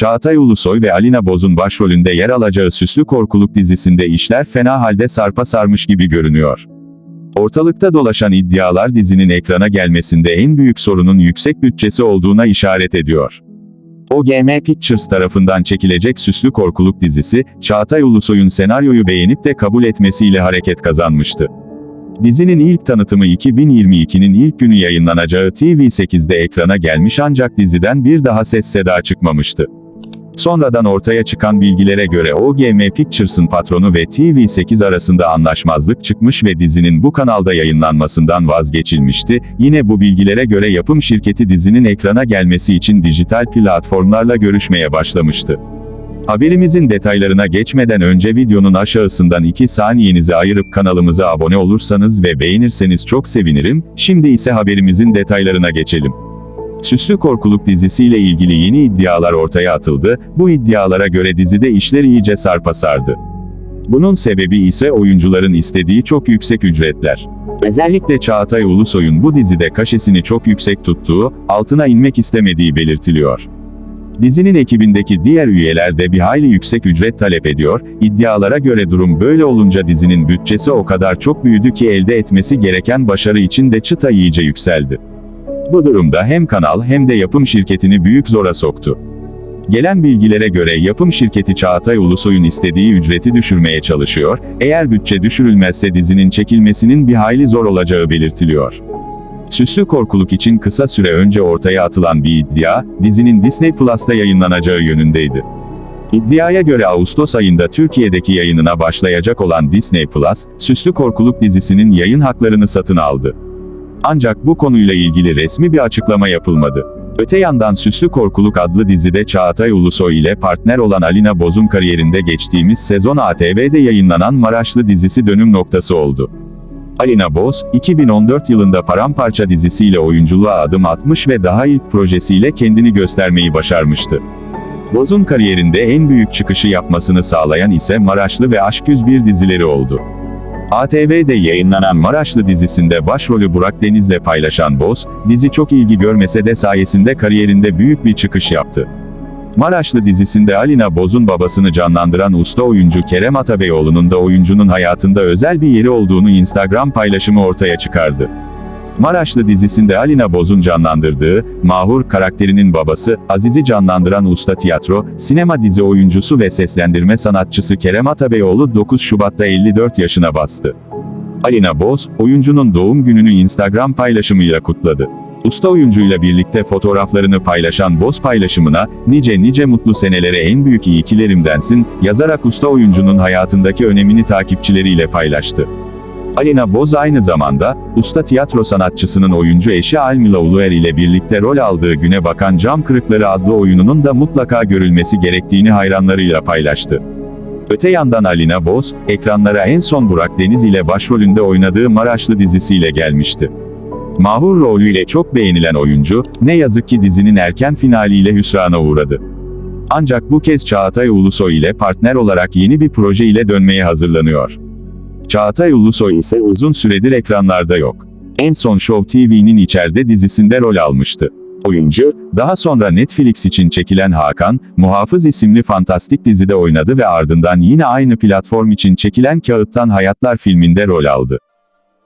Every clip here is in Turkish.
Çağatay Ulusoy ve Alina Boz'un başrolünde yer alacağı Süslü Korkuluk dizisinde işler fena halde sarpa sarmış gibi görünüyor. Ortalıkta dolaşan iddialar dizinin ekrana gelmesinde en büyük sorunun yüksek bütçesi olduğuna işaret ediyor. OGM Pictures tarafından çekilecek Süslü Korkuluk dizisi, Çağatay Ulusoy'un senaryoyu beğenip de kabul etmesiyle hareket kazanmıştı. Dizinin ilk tanıtımı 2022'nin ilk günü yayınlanacağı TV8'de ekrana gelmiş ancak diziden bir daha ses seda çıkmamıştı. Sonradan ortaya çıkan bilgilere göre OGM Pictures'ın patronu ve TV8 arasında anlaşmazlık çıkmış ve dizinin bu kanalda yayınlanmasından vazgeçilmişti. Yine bu bilgilere göre yapım şirketi dizinin ekrana gelmesi için dijital platformlarla görüşmeye başlamıştı. Haberimizin detaylarına geçmeden önce videonun aşağısından 2 saniyenizi ayırıp kanalımıza abone olursanız ve beğenirseniz çok sevinirim. Şimdi ise haberimizin detaylarına geçelim. Süslü Korkuluk dizisiyle ilgili yeni iddialar ortaya atıldı, bu iddialara göre dizide işler iyice sarpa sardı. Bunun sebebi ise oyuncuların istediği çok yüksek ücretler. Özellikle Çağatay Ulusoy'un bu dizide kaşesini çok yüksek tuttuğu, altına inmek istemediği belirtiliyor. Dizinin ekibindeki diğer üyeler de bir hayli yüksek ücret talep ediyor, iddialara göre durum böyle olunca dizinin bütçesi o kadar çok büyüdü ki elde etmesi gereken başarı için de çıta iyice yükseldi. Bu durumda hem kanal hem de yapım şirketini büyük zora soktu. Gelen bilgilere göre yapım şirketi Çağatay Ulusoy'un istediği ücreti düşürmeye çalışıyor, eğer bütçe düşürülmezse dizinin çekilmesinin bir hayli zor olacağı belirtiliyor. Süslü Korkuluk için kısa süre önce ortaya atılan bir iddia, dizinin Disney Plus'ta yayınlanacağı yönündeydi. İddiaya göre Ağustos ayında Türkiye'deki yayınına başlayacak olan Disney Plus, Süslü Korkuluk dizisinin yayın haklarını satın aldı. Ancak bu konuyla ilgili resmi bir açıklama yapılmadı. Öte yandan Süslü Korkuluk adlı dizide Çağatay Ulusoy ile partner olan Alina Boz'un kariyerinde geçtiğimiz sezon ATV'de yayınlanan Maraşlı dizisi dönüm noktası oldu. Alina Boz, 2014 yılında Paramparça dizisiyle oyunculuğa adım atmış ve daha ilk projesiyle kendini göstermeyi başarmıştı. Boz'un kariyerinde en büyük çıkışı yapmasını sağlayan ise Maraşlı ve Aşk 101 dizileri oldu. ATV'de yayınlanan Maraşlı dizisinde başrolü Burak Deniz'le paylaşan Boz, dizi çok ilgi görmese de sayesinde kariyerinde büyük bir çıkış yaptı. Maraşlı dizisinde Alina Boz'un babasını canlandıran usta oyuncu Kerem Atabeyoğlu'nun da oyuncunun hayatında özel bir yeri olduğunu Instagram paylaşımı ortaya çıkardı. Maraşlı dizisinde Alina Boz'un canlandırdığı, Mahur karakterinin babası, Aziz'i canlandıran usta tiyatro, sinema dizi oyuncusu ve seslendirme sanatçısı Kerem Atabeyoğlu 9 Şubat'ta 54 yaşına bastı. Alina Boz, oyuncunun doğum gününü Instagram paylaşımıyla kutladı. Usta oyuncuyla birlikte fotoğraflarını paylaşan Boz paylaşımına, nice nice mutlu senelere en büyük iyikilerimdensin, yazarak usta oyuncunun hayatındaki önemini takipçileriyle paylaştı. Alina Boz aynı zamanda, usta tiyatro sanatçısının oyuncu eşi Almila Uluer ile birlikte rol aldığı Güne Bakan Cam Kırıkları adlı oyununun da mutlaka görülmesi gerektiğini hayranlarıyla paylaştı. Öte yandan Alina Boz, ekranlara en son Burak Deniz ile başrolünde oynadığı Maraşlı dizisiyle gelmişti. Mahur rolüyle çok beğenilen oyuncu, ne yazık ki dizinin erken finaliyle hüsrana uğradı. Ancak bu kez Çağatay Ulusoy ile partner olarak yeni bir proje ile dönmeye hazırlanıyor. Çağatay Ulusoy ise uzun süredir ekranlarda yok. En son Show TV'nin içeride dizisinde rol almıştı. Oyuncu, daha sonra Netflix için çekilen Hakan, Muhafız isimli fantastik dizide oynadı ve ardından yine aynı platform için çekilen Kağıttan Hayatlar filminde rol aldı.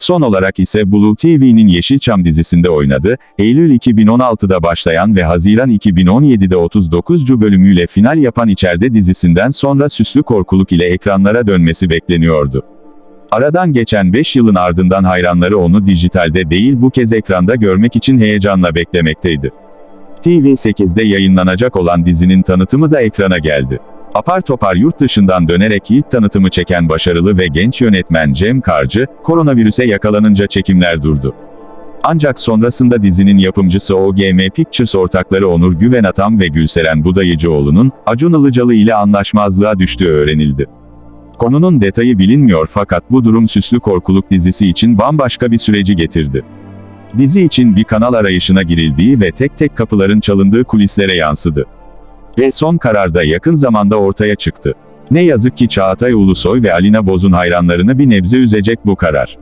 Son olarak ise Blue TV'nin Yeşilçam dizisinde oynadı, Eylül 2016'da başlayan ve Haziran 2017'de 39. bölümüyle final yapan İçeride dizisinden sonra Süslü Korkuluk ile ekranlara dönmesi bekleniyordu. Aradan geçen 5 yılın ardından hayranları onu dijitalde değil bu kez ekranda görmek için heyecanla beklemekteydi. TV8'de yayınlanacak olan dizinin tanıtımı da ekrana geldi. Apar topar yurt dışından dönerek ilk tanıtımı çeken başarılı ve genç yönetmen Cem Karcı, koronavirüse yakalanınca çekimler durdu. Ancak sonrasında dizinin yapımcısı OGM Pictures ortakları Onur Güvenatam ve Gülseren Budayıcıoğlu'nun, Acun Ilıcalı ile anlaşmazlığa düştüğü öğrenildi. Konunun detayı bilinmiyor fakat bu durum Süslü Korkuluk dizisi için bambaşka bir süreci getirdi. Dizi için bir kanal arayışına girildiği ve tek tek kapıların çalındığı kulislere yansıdı. Ve son kararda yakın zamanda ortaya çıktı. Ne yazık ki Çağatay Ulusoy ve Alina Boz'un hayranlarını bir nebze üzecek bu karar.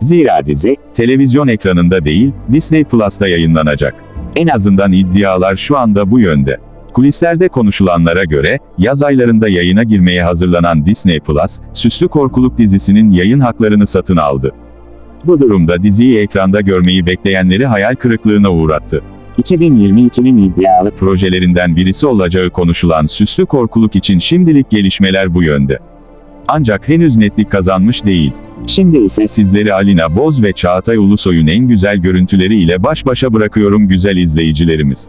Zira dizi, televizyon ekranında değil, Disney Plus'ta yayınlanacak. En azından iddialar şu anda bu yönde. Kulislerde konuşulanlara göre, yaz aylarında yayına girmeye hazırlanan Disney Plus, Süslü Korkuluk dizisinin yayın haklarını satın aldı. Bu durumda diziyi ekranda görmeyi bekleyenleri hayal kırıklığına uğrattı. 2022'nin iddialı Projelerinden birisi olacağı konuşulan Süslü Korkuluk için şimdilik gelişmeler bu yönde. Ancak henüz netlik kazanmış değil. şimdi ise Sizleri Alina Boz ve Çağatay Ulusoy'un en güzel görüntüleri ile baş başa bırakıyorum güzel izleyicilerimiz.